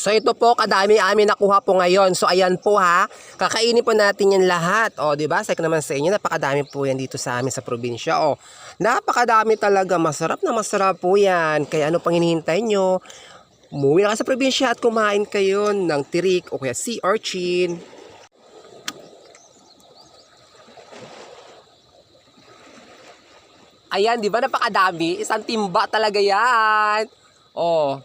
So ito po, kadami amin nakuha po ngayon. So ayan po ha, kakainin po natin yan lahat. O, di ba? Ko naman sa inyo, napakadami po yan dito sa amin sa probinsya. O, napakadami talaga. Masarap na masarap po yan. Kaya ano pang hinihintay nyo? Umuwi na kayo sa probinsya at kumain kayo ng tirik o kaya sea urchin. Ayan, di ba napakadami? Isang timba talaga yan. Oh.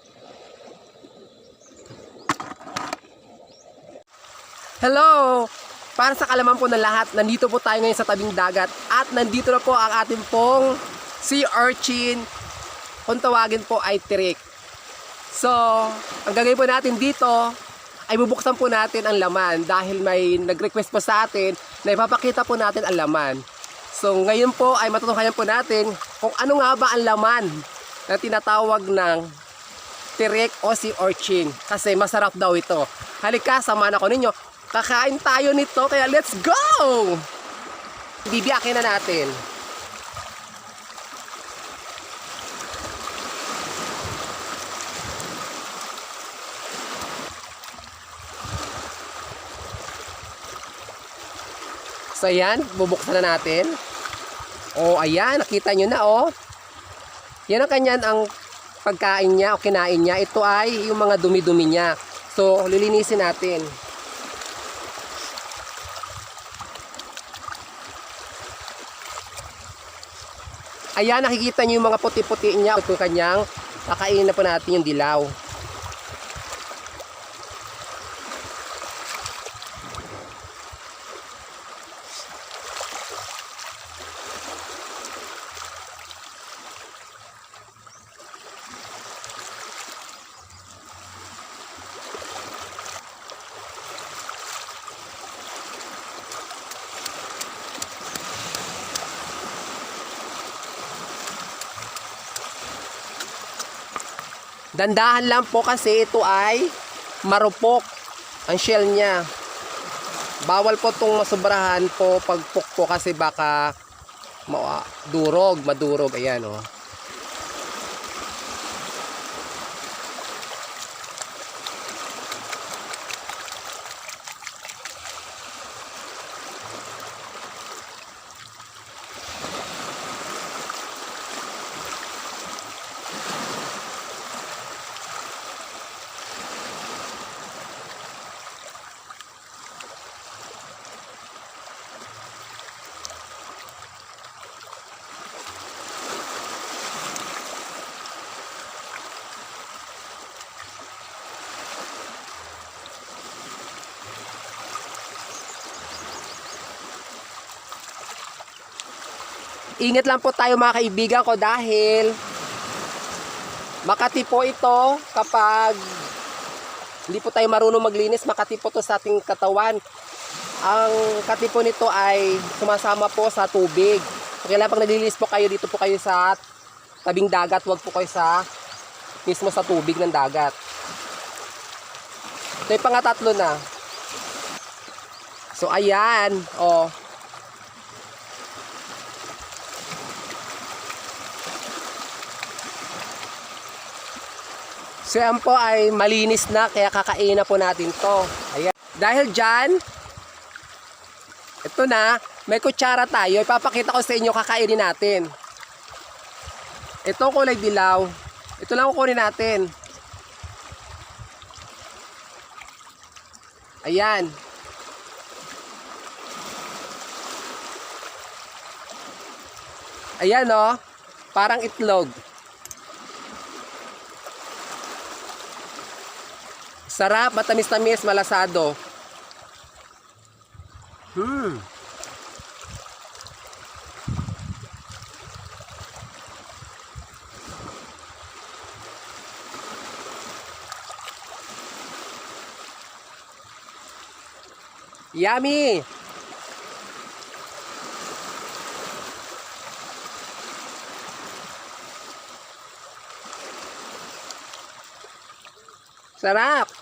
Hello! Para sa kalaman po ng lahat, nandito po tayo ngayon sa tabing dagat at nandito na po ang ating pong sea urchin. Kung tawagin po ay tirik. So, ang gagawin po natin dito ay bubuksan po natin ang laman dahil may nag-request po sa atin na ipapakita po natin ang laman. So, ngayon po ay matutukayan po natin kung ano nga ba ang laman na tinatawag ng tirik o sea urchin kasi masarap daw ito. Halika, samahan ako ninyo. Kakain tayo nito kaya let's go! Bibiyakin na natin. So ayan, bubuksan na natin. Oh, ayan, nakita nyo na oh. Yan ang kanyan ang pagkain niya o kinain niya. Ito ay yung mga dumi-dumi niya. So, lilinisin natin. Ayan, nakikita niyo yung mga puti-puti niya. Ito kanyang kakainin na po natin yung dilaw. Dandahan lang po kasi ito ay marupok ang shell niya. Bawal po itong masobrahan po pagpuk po kasi baka durog, madurog. Ayan o. Oh. Ingat lang po tayo mga kaibigan ko dahil makati po ito kapag hindi po tayo marunong maglinis, makati po to sa ating katawan. Ang kati po nito ay sumasama po sa tubig. Kailangan pag naglilinis po kayo, dito po kayo sa tabing dagat, wag po kayo sa mismo sa tubig ng dagat. Ito yung pangatatlo na. So, ayan. Oh, So yan po ay malinis na kaya kakain na po natin to. Ayan. Dahil dyan, ito na, may kutsara tayo. Ipapakita ko sa inyo kakainin natin. Ito kulay dilaw. Ito lang kukunin natin. Ayan. Ayan oh, parang itlog. Sarap, matamis-tamis, malasado. Hmm. Yummy! Sarap!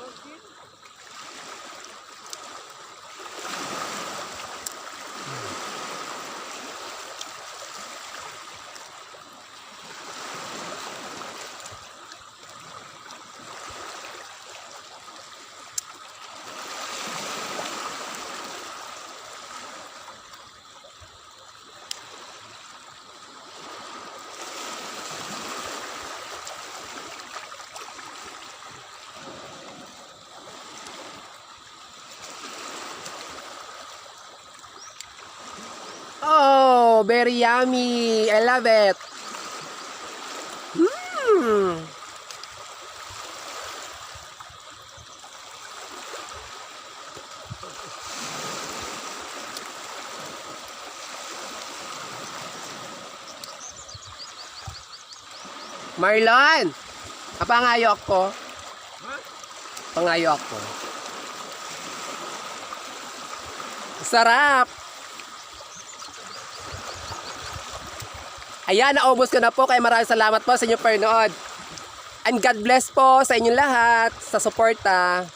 Yeah. Oh, very yummy. I love it. Hmm. Marlon! Kapangayo ako. Pangayo ako. Sarap! Ayan, naubos ko na po. Kaya maraming salamat po sa inyong panood. And God bless po sa inyong lahat sa suporta.